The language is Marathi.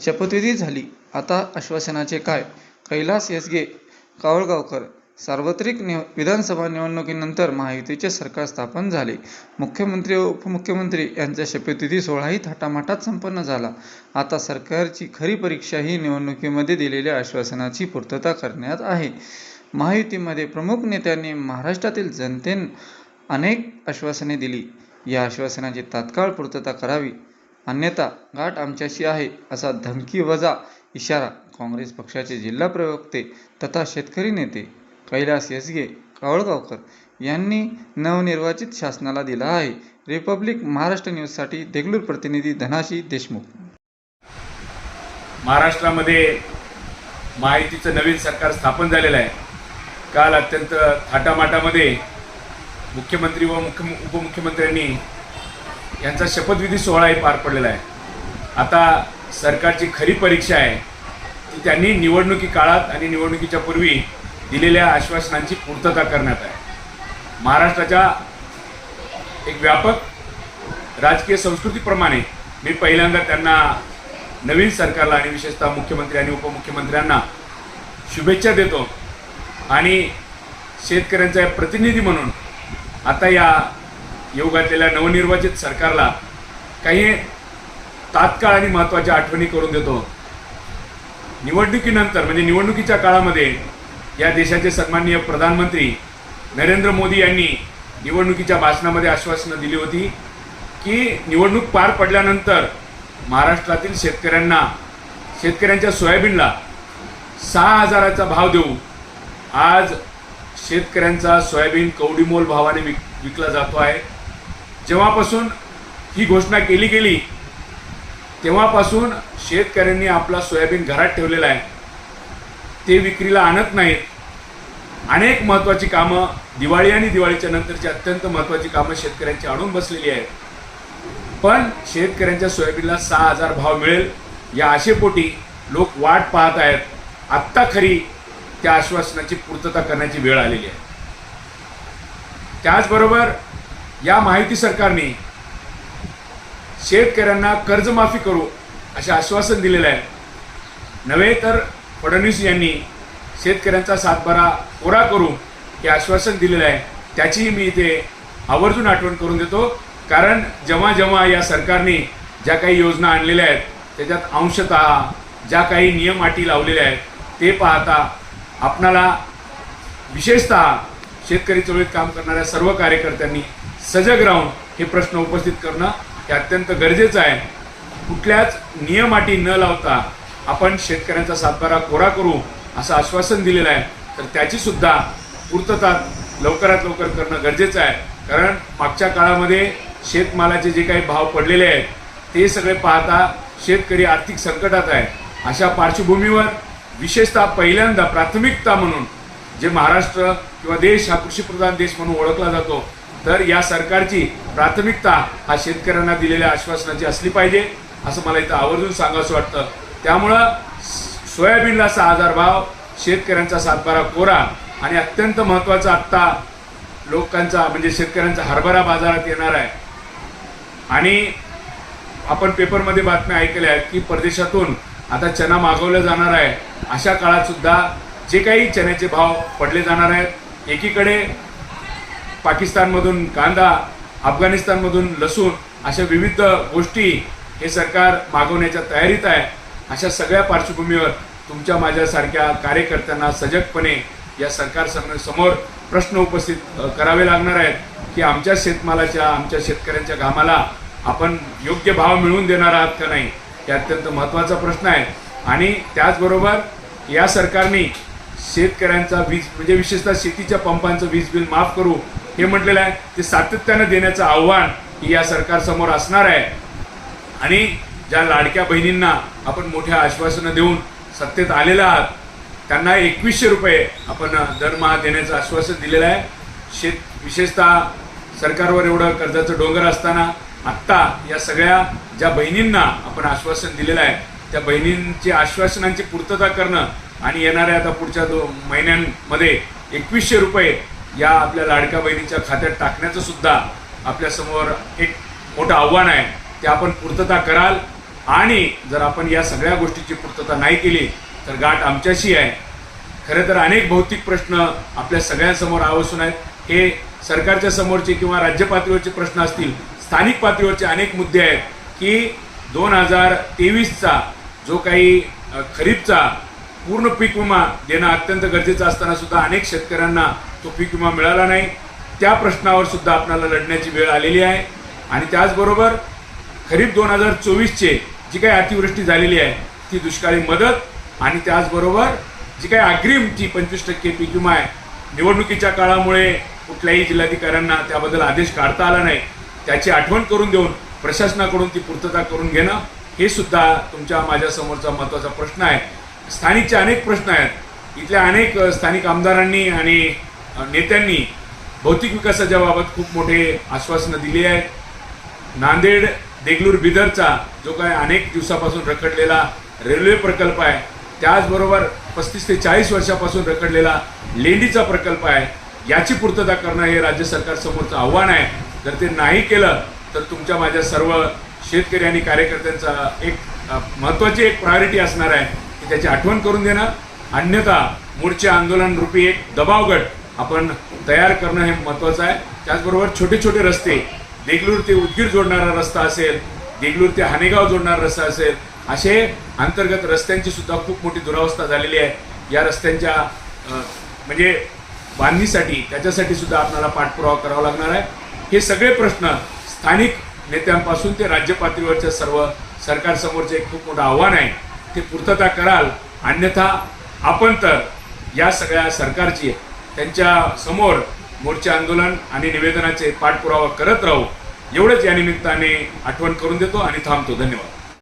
शपथविधी झाली. आता आश्वासनाचे काय? कैलास यसगे कावळगावकर सार्वत्रिक निव विधानसभा निवडणुकीनंतर महायुतीचे सरकार स्थापन झाले. मुख्यमंत्री व उपमुख्यमंत्री यांचा शपथविधी सोहळाही थाटामाटात संपन्न झाला. आता सरकारची खरी परीक्षा ही निवडणुकीमध्ये दिलेल्या आश्वासनाची पूर्तता करण्यात आहे. महायुतीमध्ये प्रमुख नेत्यांनी महाराष्ट्रातील जनतेनं अनेक आश्वासने दिली. या आश्वासनाची तात्काळ पूर्तता करावी. अन्यथा गाठ आमच्याशी आहे असा धमकीवजा इशारा काँग्रेस पक्षाचे जिल्हा प्रवक्ते तथा शेतकरी नेते कैलास येसगे कावळगावकर यांनी नवनिर्वाचित शासनाला दिला आहे. रिपब्लिक महाराष्ट्र न्यूजसाठी देगलूर प्रतिनिधी धनाशी देशमुख. महाराष्ट्रामध्ये माहितीचं नवीन सरकार स्थापन झालेलं आहे. काल अत्यंत थाटामाटामध्ये मुख्यमंत्री व मुख्य उपमुख्यमंत्र्यांनी यांचा शपथविधी सोहळाही पार पडलेला आहे. आता सरकारची खरी परीक्षा आहे. ती त्यांनी निवडणुकी काळात आणि निवडणुकीच्या पूर्वी दिलेल्या आश्वासनांची पूर्तता करण्यात आहे. महाराष्ट्राच्या एक व्यापक राजकीय संस्कृतीप्रमाणे मी पहिल्यांदा त्यांना नवीन सरकारला आणि विशेषतः मुख्यमंत्री आणि उपमुख्यमंत्र्यांना शुभेच्छा देतो. आणि शेतकऱ्यांचा प्रतिनिधी म्हणून आता या येऊ घातलेल्या नवनिर्वाचित सरकारला काही तात्काळ आणि महत्त्वाच्या आठवणी करून देतो. निवडणुकीनंतर म्हणजे निवडणुकीच्या काळामध्ये या देशाचे सन्माननीय प्रधानमंत्री नरेंद्र मोदी यांनी निवडणुकीच्या भाषणामध्ये आश्वासनं दिली होती की निवडणूक पार पडल्यानंतर महाराष्ट्रातील शेतकऱ्यांना शेतकऱ्यांच्या सोयाबीनला सहा हजाराचा भाव देऊ. आज शेतकऱ्यांचा सोयाबीन कवडीमोल भावाने विक विकला जातो आहे. जेव्हापासून ही घोषणा केली गेली तेव्हापासून शेतकऱ्यांनी आपला सोयाबीन घरात ठेवलेला आहे. ते विक्रीला आणत नाहीत. अनेक महत्त्वाची कामं दिवाळी आणि दिवाळीच्या नंतरची अत्यंत महत्त्वाची कामं शेतकऱ्यांची आणून बसलेली आहेत. पण शेतकऱ्यांच्या सोयाबीनला सहा हजार भाव मिळेल या आशेपोटी लोक वाट पाहत आहेत. आत्ता खरी त्या आश्वासनाची पूर्तता करण्याची वेळ आलेली आहे. त्याचबरोबर या माहिती सरकारने शेतकऱ्यांना कर्जमाफी करू असे आश्वासन दिलेलं आहे. नव्हे तर फडणवीस यांनी शेतकऱ्यांचा सातबारा कोरा करू हे आश्वासन दिलेलं आहे. त्याचीही मी इथे आवर्जून आठवण करून देतो. कारण जेव्हा जेव्हा या सरकारने ज्या काही योजना आणलेल्या आहेत त्याच्यात अंशतः ज्या काही नियम अटी लावलेल्या आहेत ते पाहता आपणाला विशेषतः शेतकरी चळवळीत काम करणाऱ्या सर्व कार्यकर्त्यांनी सजग राहून हे प्रश्न उपस्थित करणं हे अत्यंत गरजेचं आहे. कुठल्याच नियमाटी न लावता आपण शेतकऱ्यांचा सातबारा कोरा करू असं आश्वासन दिलेलं आहे. तर त्याची सुद्धा पूर्तता लवकरात लवकर करणं गरजेचं आहे. कारण मागच्या काळामध्ये शेतमालाचे जे काही भाव पडलेले आहेत ते सगळे पाहता शेतकरी आर्थिक संकटात आहे. अशा पार्श्वभूमीवर विशेषतः पहिल्यांदा प्राथमिकता म्हणून जे महाराष्ट्र किंवा देश हा कृषीप्रधान देश म्हणून ओळखला जातो तर या सरकारची प्राथमिकता हा शेतकऱ्यांना दिलेल्या आश्वासनाची असली पाहिजे असं मला इथं आवर्जून सांगावंसं वाटतं. त्यामुळं सोयाबीनला सहा हजार भाव शेतकऱ्यांचा सातबारा कोरा आणि अत्यंत महत्त्वाचा आत्ता लोकांचा म्हणजे शेतकऱ्यांचा हरभरा बाजारात येणार आहे. आणि आपण पेपरमध्ये बातम्या ऐकल्या आहेत की परदेशातून आता चना मागवला जाणार आहे. अशा काळातसुद्धा जे काही चण्याचे भाव पडले जाणार आहेत एकीकडे पाकिस्तानमधून कांदा अफगाणिस्तानमधून लसूण अशा विविध गोष्टी हे सरकार मागवण्याच्या तयारीत आहे. अशा सगळ्या पार्श्वभूमीवर तुमच्या माझ्यासारख्या कार्यकर्त्यांना सजगपणे या सरकार समोर प्रश्न उपस्थित करावे लागणार आहेत की आमच्या शेतमालाच्या आमच्या शेतकऱ्यांच्या घामाला आपण योग्य भाव मिळवून देणार आहात का नाही हे अत्यंत महत्त्वाचा प्रश्न आहे. आणि त्याचबरोबर या सरकारने शेतकऱ्यांचा वीज म्हणजे विशेषतः शेतीच्या पंपांचं वीज बिल माफ करू हे म्हटलेलं आहे ते सातत्यानं देण्याचं आव्हान या सरकारसमोर असणार आहे. आणि ज्या लाडक्या बहिणींना आपण मोठ्या आश्वासनं देऊन सत्तेत आलेलं आहात त्यांना एकवीसशे रुपये आपण दरमहा देण्याचं आश्वासन दिलेलं आहे. शेत विशेषतः सरकारवर एवढं कर्जाचं डोंगर असताना आत्ता या सगळ्या ज्या बहिणींना आपण आश्वासन दिलेलं आहे त्या बहिणींची आश्वासनांची पूर्तता करणं आणि येणाऱ्या आता पुढच्या दो महिन्यांमध्ये एकवीसशे रुपये या आपल्या लाडक्या बहिणीच्या खात्यात टाकण्याचं सुद्धा आपल्यासमोर एक मोठं आव्हान आहे. ते आपण पूर्तता कराल. आणि जर आपण या सगळ्या गोष्टीची पूर्तता नाही केली तर गाठ आमच्याशी आहे. खरं तर अनेक भौतिक प्रश्न आपल्या सगळ्यांसमोर आवसून आहेत. हे सरकारच्या समोरचे किंवा राज्य पातळीवरचे प्रश्न असतील स्थानिक पातळीवरचे अनेक मुद्दे आहेत की दोन हजार तेवीसचा जो काही खरीपचा पूर्ण पीक विमा देणं अत्यंत गरजेचं असताना सुद्धा अनेक शेतकऱ्यांना तो पीक विमा मिळाला नाही. त्या प्रश्नावर सुद्धा आपल्याला लढण्याची वेळ आलेली आहे. आणि त्याचबरोबर खरीप दोन हजार चोवीसचे जी काही अतिवृष्टी झालेली आहे ती दुष्काळी मदत आणि त्याचबरोबर जी काही अग्रिमची पंचवीस टक्के पीक विमा आहे निवडणुकीच्या काळामुळे कुठल्याही जिल्हाधिकाऱ्यांना त्याबद्दल आदेश काढता आला नाही. त्याची आठवण करून देऊन प्रशासनाकडून ती पूर्तता करून घेणं हे सुद्धा तुमच्या माझ्यासमोरचा महत्त्वाचा प्रश्न आहे. स्थानिकचे अनेक प्रश्न आहेत. इथल्या अनेक स्थानिक आमदारांनी आणि नेत्यांनी भौतिक विकासाच्या बाबत खूप मोठे आश्वासनं दिली आहेत. नांदेड देगलूर बिदरचा जो काय अनेक दिवसापासून रखडलेला रेल्वे प्रकल्प आहे त्याचबरोबर पस्तीस ते चाळीस वर्षापासून रखडलेला लेंडीचा प्रकल्प आहे याची पूर्तता करणं हे राज्य सरकारसमोरचं आव्हान आहे. जर ते नाही केलं तर तुमच्या माझ्या सर्व शेतकरी आणि कार्यकर्त्यांचा एक महत्त्वाची एक प्रायोरिटी असणार आहे की त्याची आठवण करून देणं. अन्यथा मूळचे आंदोलन रूपी एक दबावगट आपण तयार करणं हे महत्त्वाचं आहे. त्याचबरोबर छोटे छोटे रस्ते देगलूर ते उदगीर जोडणारा रस्ता असेल देगलूर ते हानेगाव जोडणारा रस्ता असेल असे अंतर्गत रस्त्यांची सुद्धा खूप मोठी दुरावस्था झालेली आहे. या रस्त्यांच्या म्हणजे बांधणीसाठी त्याच्यासाठी सुद्धा आपल्याला पाठपुरावा करावा लागणार आहे. हे सगळे प्रश्न स्थानिक नेत्यांपासून ते राज्य पातळीवरच्या सर्व सरकारसमोरचे एक खूप मोठं आव्हान आहे. ते पूर्तता कराल. अन्यथा आपण तर या सगळ्या सरकारची त्यांच्यासमोर मोर्चे आंदोलन आणि निवेदनाचे पाठपुरावा करत राहू एवढंच या निमित्ताने आठवण करून देतो आणि थांबतो. धन्यवाद.